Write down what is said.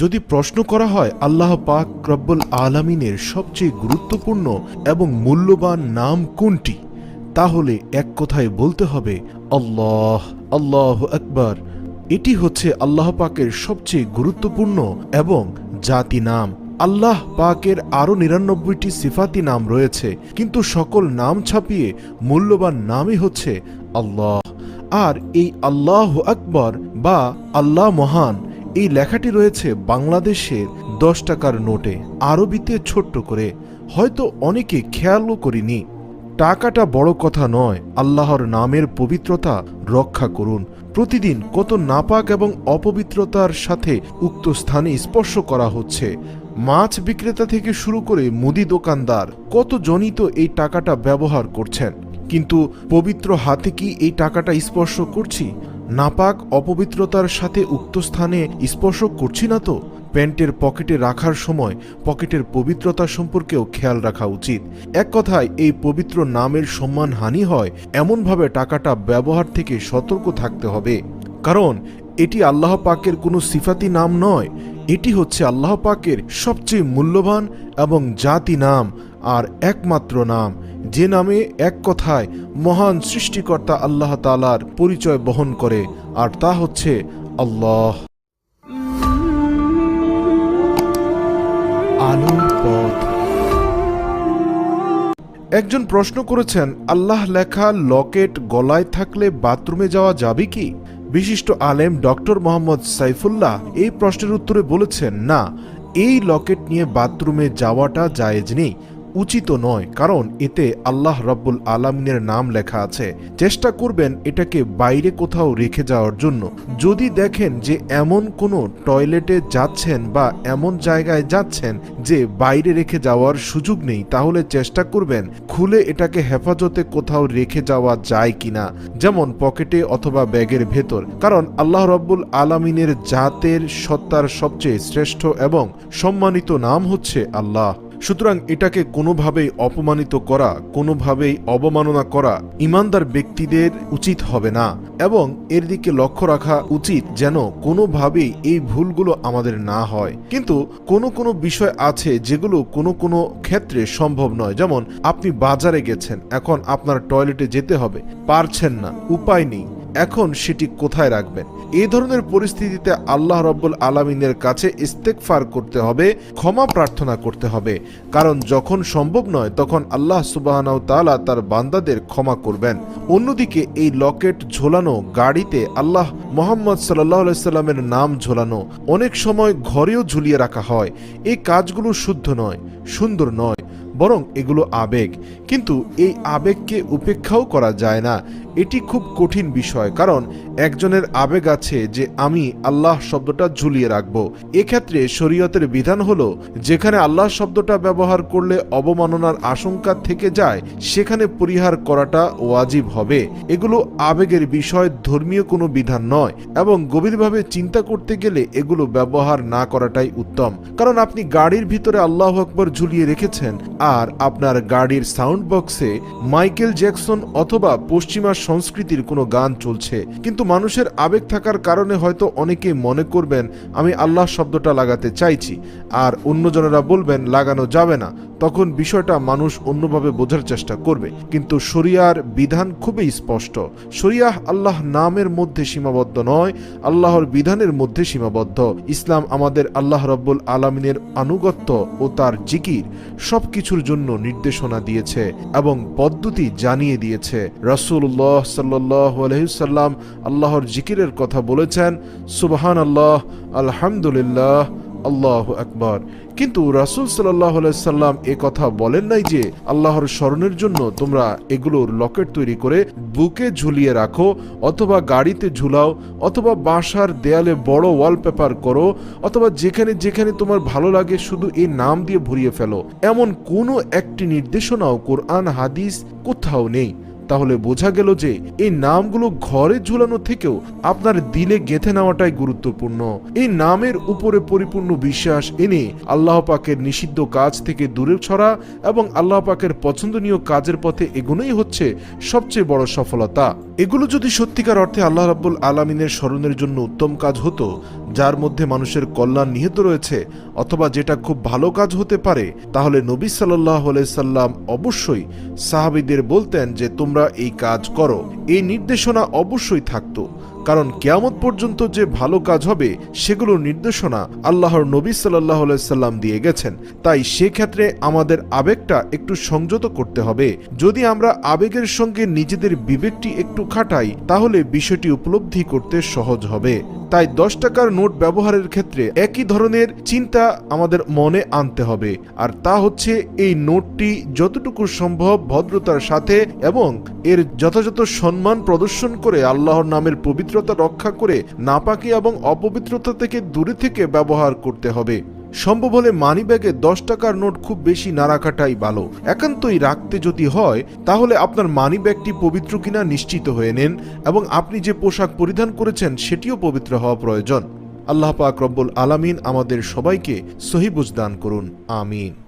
যদি প্রশ্ন করা হয়, আল্লাহ পাক রব্বুল আলামিনের সবচেয়ে গুরুত্বপূর্ণ এবং মূল্যবান নাম কোনটি? তাহলে এক কথায় বলতে হবে, আল্লাহ আল্লাহ আকবার। এটি হচ্ছে আল্লাহ পাকের সবচেয়ে গুরুত্বপূর্ণ এবং জাতি নাম। আল্লাহ পাকের আরও নিরানব্বইটি সিফাতি নাম রয়েছে, কিন্তু সকল নাম ছাপিয়ে মূল্যবান নামই হচ্ছে আল্লাহ। আর এই আল্লাহ আকবর বা আল্লাহ মহান এই লেখাটি রয়েছে বাংলাদেশের দশ টাকার নোটে। আরবিতে ছোট্ট করে। হয়তো অনেকে খেয়ালও করিনি। টাকাটা বড় কথা নয়। আল্লাহর নামের পবিত্রতা রক্ষা করুন। প্রতিদিন কত নাপাক এবং অপবিত্রতার সাথে উক্ত স্থানে স্পর্শ করা হচ্ছে। মাছ বিক্রেতা থেকে শুরু করে মুদি দোকানদার কত জনিত এই টাকাটা ব্যবহার করছেন। কিন্তু পবিত্র হাতে কি এই টাকাটা স্পর্শ করছি? নাপাক অপবিত্রতার সাথে উক্ত স্থানে স্পর্শ করছি না তো? প্যান্টের পকেটে রাখার সময় পকেটের পবিত্রতা সম্পর্কেও খেয়াল রাখা উচিত। এক কথায়, এই পবিত্র নামের সম্মান হানি হয়, এমনভাবে টাকাটা ব্যবহার থেকে সতর্ক থাকতে হবে। কারণ, এটি আল্লাহ পাকের কোনো সিফাতি নাম নয়। এটি হচ্ছে আল্লাহ পাকের সবচেয়ে মূল্যবান এবং জাতি নাম, আর একমাত্র নাম। যে নামে এক কথায় মহান সৃষ্টিকর্তা আল্লাহ তালার পরিচয় বহন করে, আর তা হচ্ছে আল্লাহ। একজন প্রশ্ন করেছেন, আল্লাহ লেখা লকেট গলায় থাকলে বাথরুমে যাওয়া যাবে কি? বিশিষ্ট আলেম ডক্টর মোহাম্মদ সাইফুল্লাহ এই প্রশ্নের উত্তরে বলেছেন, না, এই লকেট নিয়ে বাথরুমে যাওয়াটা জায়েজ নেই। উচিত নয়, কারণ এতে আল্লাহ রব্বুল আলামিনের নাম লেখা আছে। চেষ্টা করবেন এটাকে বাইরে কোথাও রেখে যাওয়ার জন্য। যদি দেখেন যে এমন কোনো টয়লেটে যাচ্ছেন বা এমন জায়গায় যাচ্ছেন যে বাইরে রেখে যাওয়ার সুযোগ নেই, তাহলে চেষ্টা করবেন খুলে এটাকে হেফাজতে কোথাও রেখে যাওয়া যায় কিনা, যেমন পকেটে অথবা ব্যাগের ভেতর। কারণ আল্লাহ রব্বুল আলামিনের জাতের সত্তার সবচেয়ে শ্রেষ্ঠ এবং সম্মানিত নাম হচ্ছে আল্লাহ। সুতরাং এটাকে কোনোভাবেই অপমানিত করা, কোনোভাবেই অবমাননা করা ইমানদার ব্যক্তিদের উচিত হবে না। এবং এর দিকে লক্ষ্য রাখা উচিত যেন কোনোভাবেই এই ভুলগুলো আমাদের না হয়। কিন্তু কোনো কোনো বিষয় আছে যেগুলো কোনো কোনো ক্ষেত্রে সম্ভব নয়। যেমন, আপনি বাজারে গেছেন, এখন আপনার টয়লেটে যেতে হবে, পারছেন না, উপায় নেই। এখন সেটি কোথায় রাখবেন? এই ধরনের পরিস্থিতিতে আল্লাহ রব্বুল আলমিনের কাছে ইস্তেকফার করতে হবে, ক্ষমা প্রার্থনা করতে হবে। কারণ যখন সম্ভব নয়, তখন আল্লাহ সুবাহনাউ তালা তার বান্দাদের ক্ষমা করবেন। অন্যদিকে এই লকেট ঝোলানো গাড়িতে আল্লাহ মোহাম্মদ সাল্লাহ সাল্লামের নাম ঝোলানো অনেক সময় ঘরেও ঝুলিয়ে রাখা হয়। এই কাজগুলো শুদ্ধ নয়, সুন্দর নয়, বরং এগুলো আবেগ। কিন্তু এই আবেগকে উপেক্ষাও করা যায় না। এটি খুব কঠিন বিষয়, কারণ একজনের আবেগ আছে যে আমি আল্লাহ শব্দটা ঝুলিয়ে রাখব। এক্ষেত্রে শরীয়তের বিধান হল, যেখানে আল্লাহ শব্দটা ব্যবহার করলে অবমাননার আশঙ্কা থেকে যায়, সেখানে পরিহার করাটা ওয়াজিব হবে। এগুলো আবেগের বিষয়, ধর্মীয় কোনো বিধান নয়, এবং গভীরভাবে চিন্তা করতে গেলে এগুলো ব্যবহার না করাটাই উত্তম। কারণ আপনি গাড়ির ভিতরে আল্লাহ আকবর ঝুলিয়ে রেখেছেন, আর আপনার গাড়ির সাউন্ড বক্সে মাইকেল জ্যাকসন অথবা পশ্চিমা সংস্কৃতির কোনো গান চলছে। কিন্তু মানুষের আবেগ থাকার কারণে হয়তো অনেকে মনে করবেন, আমি আল্লাহ শব্দটা লাগাতে চাইছি, আর অন্যজনেরা বলবেন, লাগানো যাবে না। তখন বিষয়টা মানুষ অন্যভাবে বোঝার চেষ্টা করবে। কিন্তু শরিয়ার বিধান খুবই স্পষ্ট। শরিয়াহ আল্লাহ নামের মধ্যে সীমাবদ্ধ নয়, আল্লাহর বিধানের মধ্যে সীমাবদ্ধ। ইসলাম আমাদের আল্লাহ রব্বুল আলমিনের আনুগত্য ও তার জিকির সব কিছুর জন্য নির্দেশনা দিয়েছে এবং পদ্ধতি জানিয়ে দিয়েছে। রসুল্লাহ সাল্লাহ আলহিসাল্লাম আল্লাহর জিকিরের কথা বলেছেন সুবহান আল্লাহ আলহামদুলিল্লাহ আল্লাহ আকবর। কিন্তু রাসুল সাল্লাহ সাল্লাম এ কথা বলেন নাই যে, আল্লাহর স্মরণের জন্য তোমরা এগুলোর লকেট তৈরি করে বুকে ঝুলিয়ে রাখো, অথবা গাড়িতে ঝুলাও, অথবা বাসার দেয়ালে বড় ওয়ালপেপার করো, অথবা যেখানে যেখানে তোমার ভালো লাগে শুধু এই নাম দিয়ে ভরিয়ে ফেলো। এমন কোনো একটি নির্দেশনাও কোরআন, হাদিস কোথাও নেই। তাহলে বোঝা গেল যে এই নামগুলো ঘরে ঝুলানো থেকেও আপনার দিলে গেঁথে নেওয়াটাই গুরুত্বপূর্ণ। এই নামের উপরে পরিপূর্ণ বিশ্বাস এনে আল্লাহ পাকের নিষিদ্ধ কাজ থেকে দূরে ছড়া এবং আল্লাহ পাকের পছন্দনীয় কাজের পথে এগোনোই হচ্ছে সবচেয়ে বড় সফলতা। এগুলো যদি সত্যিকার অর্থে আল্লাহ রাব্বুল আলমিনের স্মরণের জন্য উত্তম কাজ হতো, যার মধ্যে মানুষের কল্যাণ নিহিত রয়েছে, অথবা যেটা খুব ভালো কাজ হতে পারে, তাহলে নবী সাল্লাহ সাল্লাম অবশ্যই সাহাবিদের বলতেন যে তোমরা এই কাজ করো। এই নির্দেশনা অবশ্যই থাকতো। কারণ কেয়ামত পর্যন্ত যে ভালো কাজ হবে সেগুলোর নির্দেশনা আল্লাহর নবী সাল্লাহ সাল্লাম দিয়ে গেছেন। তাই সেক্ষেত্রে আমাদের আবেগটা একটু সংযত করতে হবে। যদি আমরা আবেগের সঙ্গে নিজেদের বিবেকটি একটু খাটাই, তাহলে বিষয়টি উপলব্ধি করতে সহজ হবে। তাই দশ টাকার নোট ব্যবহারের ক্ষেত্রে একই ধরনের চিন্তা আমাদের মনে আনতে হবে। আর তা হচ্ছে এই নোটটি যতটুকু সম্ভব ভদ্রতার সাথে এবং এর যথাযথ সম্মান প্রদর্শন করে আল্লাহর নামের পবিত্রতা রক্ষা করে নাপাকি এবং অপবিত্রতা থেকে দূরে থেকে ব্যবহার করতে হবে। সম্ভব হলে মানি ব্যাগে দশ টাকার নোট খুব বেশি না রাখাটাই ভালো। একান্তই রাখতে যদি হয়, তাহলে আপনার মানি ব্যাগটি পবিত্র কিনা নিশ্চিত হয়ে নেন এবং আপনি যে পোশাক পরিধান করেছেন, সেটিও পবিত্র হওয়া প্রয়োজন। আল্লাহ পাক রব্বুল আলামিন আমাদের সবাইকে সহিবুজ দান করুন। আমিন।